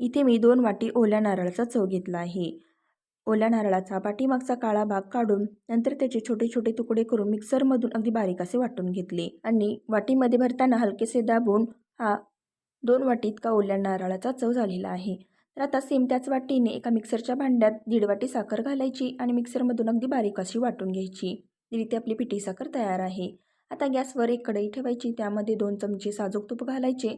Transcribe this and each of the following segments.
इथे मी दोन वाटी ओल्या नारळाचा चव घेतला आहे. ओल्या नारळाचा पाठीमागचा काळा भाग काढून नंतर त्याचे छोटे छोटे तुकडे करून मिक्सरमधून अगदी बारीक असे वाटून घेतले आणि वाटीमध्ये भरताना हलकेसे दाबून हा दोन वाटी इतका ओल्या नारळाचा चव झालेला आहे. तर आता सेम त्याच वाटीने एका मिक्सरच्या भांड्यात दीड वाटी साखर घालायची आणि मिक्सरमधून अगदी बारीक अशी वाटून घ्यायची. तर आपली पिठी साखर तयार आहे. आता गॅसवर एक कढई ठेवायची त्यामध्ये दोन चमचे साजूक तूप घालायचे.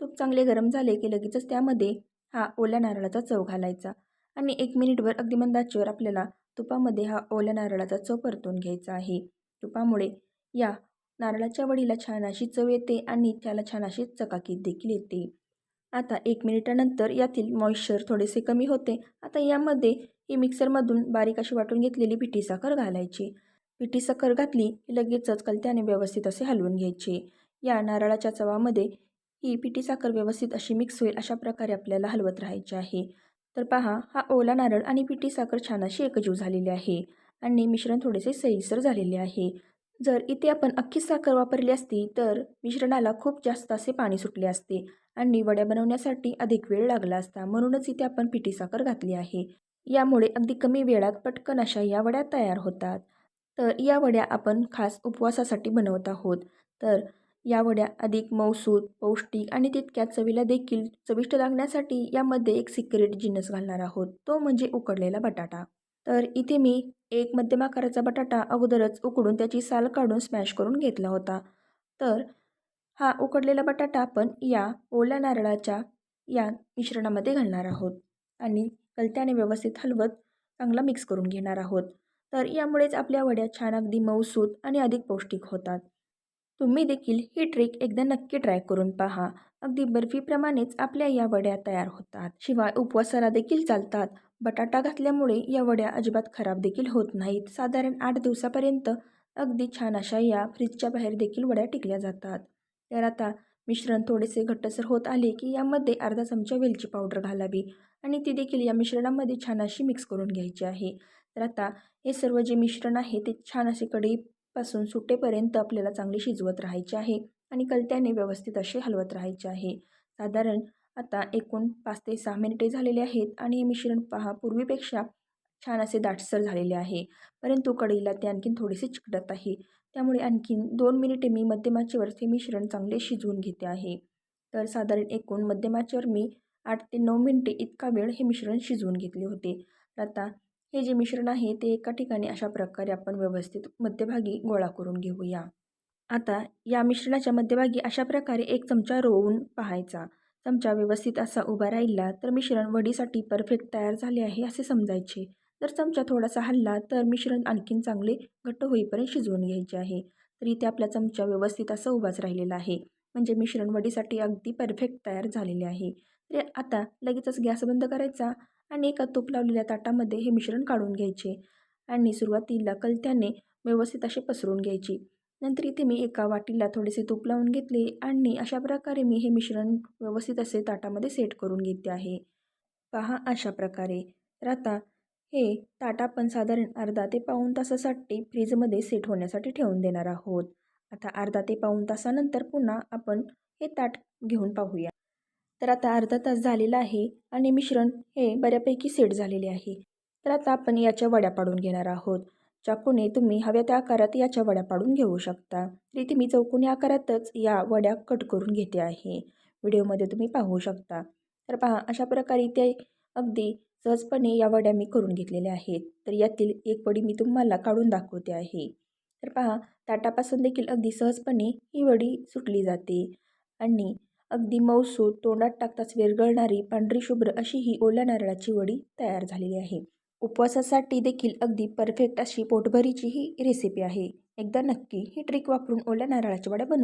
तूप चांगले गरम झाले की लगेचच त्यामध्ये हा ओल्या नारळाचा चव घालायचा आणि एक मिनिटभर अगदी मंदाचीवर आपल्याला तुपामध्ये हा ओल्या नारळाचा चव परतून घ्यायचा आहे. तुपामुळे या नारळाच्या वडीला छान अशी चव येते आणि त्याला छान अशी चकाकी देखील येते. आता एक मिनिटानंतर यातील मॉइश्चर थोडेसे कमी होते. आता यामध्ये ही मिक्सरमधून बारीक अशी वाटून घेतलेली पिठी साखर घालायची. पिठी साखर घातली की लगेचच कलत्याने व्यवस्थित असे हलवून घ्यायचे. या नारळाच्या चवामध्ये ही पिठी साखर व्यवस्थित अशी मिक्स होईल अशा प्रकारे आपल्याला हलवत राहायचे आहे. तर पहा हा ओला नारळ आणि पिठी साखर छान अशी एकजीव झालेली आहे आणि मिश्रण थोडेसे सैलसर झालेले आहे. जर इथे आपण अख्खी साखर वापरली असती तर मिश्रणाला खूप जास्त असे पाणी सुटले असते आणि वड्या बनवण्यासाठी अधिक वेळ लागला असता म्हणूनच इथे आपण पिठी साखर घातली आहे. यामुळे अगदी कमी वेळात पटकन अशा या वड्या तयार होतात. तर या वड्या आपण खास उपवासासाठी बनवत आहोत. तर या वड्या अधिक मौसूद पौष्टिक आणि तितक्या चवीला देखील चविष्ट लागण्यासाठी यामध्ये एक सिक्रेट जिन्नस घालणार आहोत. तो म्हणजे उकडलेला बटाटा. तर इथे मी एक मध्यम आकाराचा बटाटा अगोदरच उकडून त्याची साल काढून स्मॅश करून घेतला होता. तर हा उकडलेला बटाटा आपण या ओल्या नारळाच्या या मिश्रणामध्ये घालणार आहोत आणि कलत्याने व्यवस्थित हलवत चांगला मिक्स करून घेणार आहोत. तर यामुळेच आपल्या वड्या छान अगदी मऊसूत आणि अधिक पौष्टिक होतात. तुम्ही देखील ही ट्रिक एकदा नक्की ट्राय करून पहा. अगदी बर्फीप्रमाणेच आपल्या या वड्या तयार होतात. शिवाय उपवासाला देखील चालतात. बटाटा घातल्यामुळे या वड्या अजिबात खराब देखील होत नाहीत. साधारण आठ दिवसापर्यंत अगदी छान अशा या फ्रीजच्या बाहेर देखील वड्या टिकल्या जातात. तर आता मिश्रण थोडेसे घट्टसर होत आले की यामध्ये अर्धा चमचा वेलची पावडर घालावी आणि ती देखील या मिश्रणामध्ये छान अशी मिक्स करून घ्यायची आहे. तर आता हे सर्व जे मिश्रण आहे ते छान असे पासून सुटेपर्यंत आपल्याला चांगले शिजवत राहायचे आहे आणि कलत्याने व्यवस्थित असे हलवत राहायचे आहे. साधारण आता एकूण पाच ते सहा मिनिटे झालेले आहेत आणि हे मिश्रण पहा पूर्वीपेक्षा छान असे दाटसर झालेले आहे. परंतु कढईला ते आणखीन थोडेसे चिकटत आहे. त्यामुळे आणखीन दोन मिनिटे मी मध्यमाचेवर हे मिश्रण चांगले शिजवून घेते आहे. तर साधारण एकूण मध्यमाचेवर मी आठ ते नऊ मिनिटे इतका वेळ हे मिश्रण शिजवून घेतले होते. आता हे जे मिश्रण आहे ते एका ठिकाणी अशा प्रकारे आपण व्यवस्थित मध्यभागी गोळा करून घेऊया. आता या मिश्रणाच्या मध्यभागी अशा प्रकारे एक चमचा रोवून पाहायचा. चमचा व्यवस्थित असा उभा राहिला तर मिश्रण वडीसाठी परफेक्ट तयार झाले आहे असे समजायचे. जर चमचा थोडासा हल्ला तर मिश्रण आणखीन चांगले घट्ट होईपर्यंत शिजवून घ्यायचे आहे. तर इथे आपला चमचा व्यवस्थित असा उभाच राहिलेला आहे. म्हणजे मिश्रण वडीसाठी अगदी परफेक्ट तयार झालेले आहे. तर आता लगेचच गॅस बंद करायचा. आणि एका तूप लावलेल्या ताटामध्ये हे मिश्रण काढून घ्यायचे आणि सुरुवातीला कलत्याने व्यवस्थित असे पसरून घ्यायची. नंतर इथे मी एका वाटीला थोडेसे तूप लावून घेतले आणि अशा प्रकारे मी हे मिश्रण व्यवस्थित असे ताटामध्ये सेट करून घेते आहे. पहा अशा प्रकारे. तर आता हे ताट आपण साधारण अर्धा ते पाऊण तासासाठी फ्रीजमध्ये सेट होण्यासाठी ठेवून देणार आहोत. आता अर्धा ते पाऊण तासानंतर पुन्हा आपण हे ताट घेऊन पाहूया. तर आता अर्धा तास झालेला आहे आणि मिश्रण हे बऱ्यापैकी सेट झालेले आहे. तर आता आपण याच्या वड्या पाडून घेणार आहोत. चाकूने तुम्ही हव्या त्या आकारात याच्या वड्या पाडून घेऊ शकता. तरी मी चौकोनी आकारातच या वड्या कट करून घेते आहे. व्हिडिओमध्ये तुम्ही पाहू शकता. तर पहा अशा प्रकारे ते अगदी सहजपणे या वड्या मी करून घेतलेल्या आहेत. तर यातील एक वडी मी तुम्हाला काढून दाखवते आहे. तर पहा ताटापासून देखील अगदी सहजपणे ही वडी सुटली जाते. आणि अगदी मऊसूत तोंडात टाकताच विरघळणारी पांढरी शुभ्र अशी ही ओल्या नारळाची वडी तयार झालेली आहे. उपवासासाठी देखील अगदी परफेक्ट अशी पोटभरीची ही रेसिपी आहे. एकदा नक्की ही ट्रिक वापरून ओल्या नारळाच्या वड्या बनवून